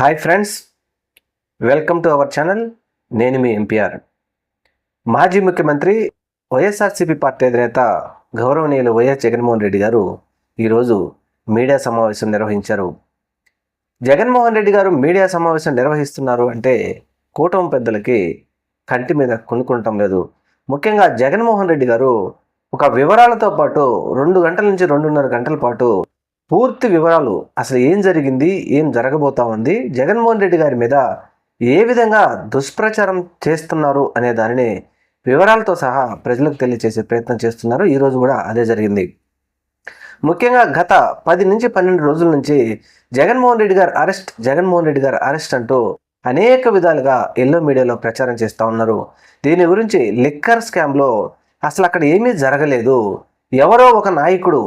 Hi friends welcome to our channel నేను మీ MPR మాజీ ముఖ్యమంత్రి వైఎస్ఆర్సీపీ పార్టీ అధినేత గౌరవనీయులు వైఎస్ జగన్మోహన్ రెడ్డి గారు ఈరోజు మీడియా సమావేశం నిర్వహించారు. జగన్మోహన్ రెడ్డి గారు మీడియా సమావేశం నిర్వహిస్తున్నారు అంటే కూటమి పెద్దలకి కంటి మీద కొనుక్కుంటం లేదు. ముఖ్యంగా జగన్మోహన్ రెడ్డి గారు ఒక వివరాలతో పాటు రెండు గంటల నుంచి రెండున్నర గంటల పాటు పూర్తి వివరాలు అసలు ఏం జరిగింది ఏం జరగబోతా ఉంది జగన్మోహన్ రెడ్డి గారి మీద ఏ విధంగా దుష్ప్రచారం చేస్తున్నారు అనే దానిని వివరాలతో సహా ప్రజలకు తెలియజేసే ప్రయత్నం చేస్తున్నారు. ఈరోజు కూడా అదే జరిగింది. ముఖ్యంగా గత పది నుంచి పన్నెండు రోజుల నుంచి జగన్మోహన్ రెడ్డి గారు అరెస్ట్ జగన్మోహన్ రెడ్డి గారు అరెస్ట్ అంటూ అనేక విధాలుగా ఎల్లో మీడియాలో ప్రచారం చేస్తూ ఉన్నారు. దీని గురించి లిక్కర్ స్కామ్లో అసలు అక్కడ ఏమీ జరగలేదు. ఎవరో ఒక నాయకుడు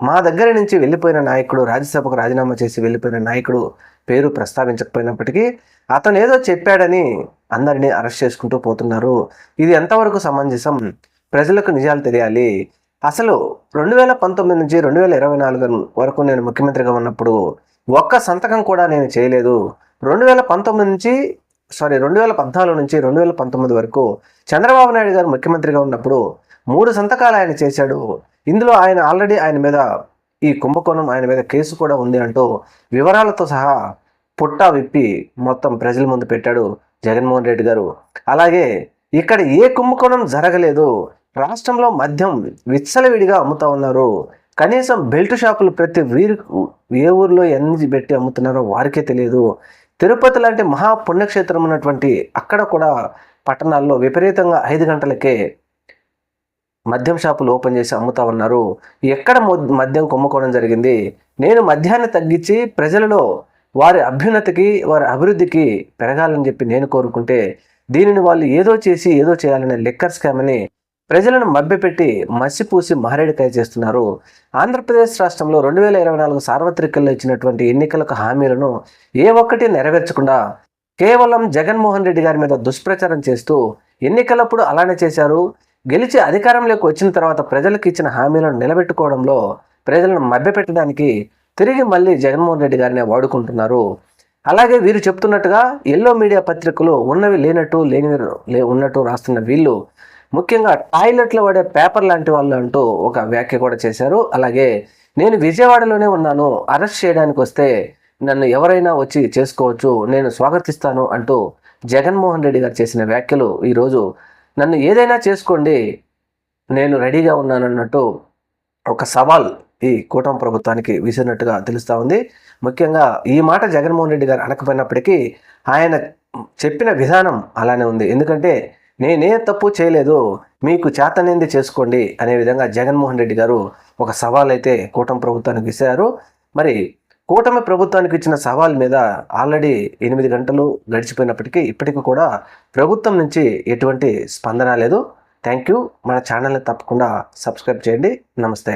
మా దగ్గర నుంచి వెళ్ళిపోయిన నాయకుడు రాజ్యసభకు రాజీనామా చేసి వెళ్ళిపోయిన నాయకుడు పేరు ప్రస్తావించకపోయినప్పటికీ అతను ఏదో చెప్పాడని అందరినీ అరెస్ట్ చేసుకుంటూ పోతున్నారు. ఇది ఎంతవరకు సమంజసం? ప్రజలకు నిజాలు తెలియాలి. అసలు రెండు వేల పంతొమ్మిది నుంచి రెండు వేల ఇరవై నాలుగు వరకు నేను ముఖ్యమంత్రిగా ఉన్నప్పుడు ఒక్క సంతకం కూడా నేను చేయలేదు. రెండు వేల పంతొమ్మిది నుంచి సారీ రెండు వేల పద్నాలుగు నుంచి రెండు వేల పంతొమ్మిది వరకు చంద్రబాబు నాయుడు గారు ముఖ్యమంత్రిగా ఉన్నప్పుడు మూడు సంతకాలు ఆయన చేశాడు. ఇందులో ఆయన ఆల్రెడీ ఆయన మీద ఈ కుంభకోణం ఆయన మీద కేసు కూడా ఉంది అంటూ వివరాలతో సహా పుట్టా విప్పి మొత్తం ప్రజల ముందు పెట్టాడు జగన్మోహన్ రెడ్డి గారు. అలాగే ఇక్కడ ఏ కుంభకోణం జరగలేదు రాష్ట్రంలో మద్యం విచ్చలవిడిగా అమ్ముతా ఉన్నారు కనీసం బెల్ట్ షాపులు ప్రతి వీరి ఏ ఊర్లో ఎన్ని పెట్టి అమ్ముతున్నారో వారికే తెలియదు. తిరుపతి లాంటి మహా పుణ్యక్షేత్రం ఉన్నటువంటి అక్కడ కూడా పట్టణాల్లో విపరీతంగా ఐదు గంటలకే మద్యం షాపులు ఓపెన్ చేసి అమ్ముతా ఉన్నారు. ఎక్కడ మద్యం కొమ్ముకోవడం జరిగింది? నేను మద్యాన్ని తగ్గించి ప్రజలలో వారి అభ్యున్నతికి వారి అభివృద్ధికి పెరగాలని చెప్పి నేను కోరుకుంటే దీనిని వాళ్ళు ఏదో చేసి ఏదో చేయాలనే లిక్కర్ స్కామ్ అని ప్రజలను మభ్యపెట్టి మసిపూసి మారేడికాయ చేస్తున్నారు. ఆంధ్రప్రదేశ్ రాష్ట్రంలో రెండు వేల ఇరవై నాలుగు సార్వత్రికల్లో ఇచ్చినటువంటి ఎన్నికలకు హామీలను ఏ ఒక్కటి నెరవేర్చకుండా కేవలం జగన్మోహన్ రెడ్డి గారి మీద దుష్ప్రచారం చేస్తూ ఎన్నికలప్పుడు అలానే చేశారు. గెలిచి అధికారంలోకి వచ్చిన తర్వాత ప్రజలకు ఇచ్చిన హామీలను నిలబెట్టుకోవడంలో ప్రజలను మభ్యపెట్టడానికి తిరిగి మళ్ళీ జగన్మోహన్ రెడ్డి గారినే వాడుకుంటున్నారు. అలాగే వీరు చెప్తున్నట్టుగా ఎల్లో మీడియా పత్రికలు ఉన్నవి లేనట్టు లేనివి లే ఉన్నట్టు రాస్తున్న వీళ్ళు ముఖ్యంగా టాయిలెట్లో వాడే పేపర్ లాంటి వాళ్ళు అంటూ ఒక వ్యాఖ్య కూడా చేశారు. అలాగే నేను విజయవాడలోనే ఉన్నాను అరెస్ట్ చేయడానికి వస్తే నన్ను ఎవరైనా వచ్చి చేసుకోవచ్చు నేను స్వాగతిస్తాను అంటూ జగన్మోహన్ రెడ్డి గారు చేసిన వ్యాఖ్యలు ఈరోజు నన్ను ఏదైనా చేసుకోండి నేను రెడీగా ఉన్నానన్నట్టు ఒక సవాల్ ఈ కూటమి ప్రభుత్వానికి విసిరినట్టుగా తెలుస్తూ ఉంది. ముఖ్యంగా ఈ మాట జగన్మోహన్ రెడ్డి గారు అనకపోయినప్పటికీ ఆయన చెప్పిన విధానం అలానే ఉంది. ఎందుకంటే నేనే తప్పు చేయలేదు మీకు చేతనేంది చేసుకోండి అనే విధంగా జగన్మోహన్ రెడ్డి గారు ఒక సవాల్ అయితే కూటమి ప్రభుత్వానికి విసిరారు. మరి కూటమి ప్రభుత్వానికి ఇచ్చిన సవాల్ మీద ఆల్రెడీ ఎనిమిది గంటలు గడిచిపోయినప్పటికీ ఇప్పటికీ కూడా ప్రభుత్వం నుంచి ఎటువంటి స్పందన లేదు. Thank you. మన ఛానల్ని తప్పకుండా సబ్స్క్రైబ్ చేయండి. నమస్తే.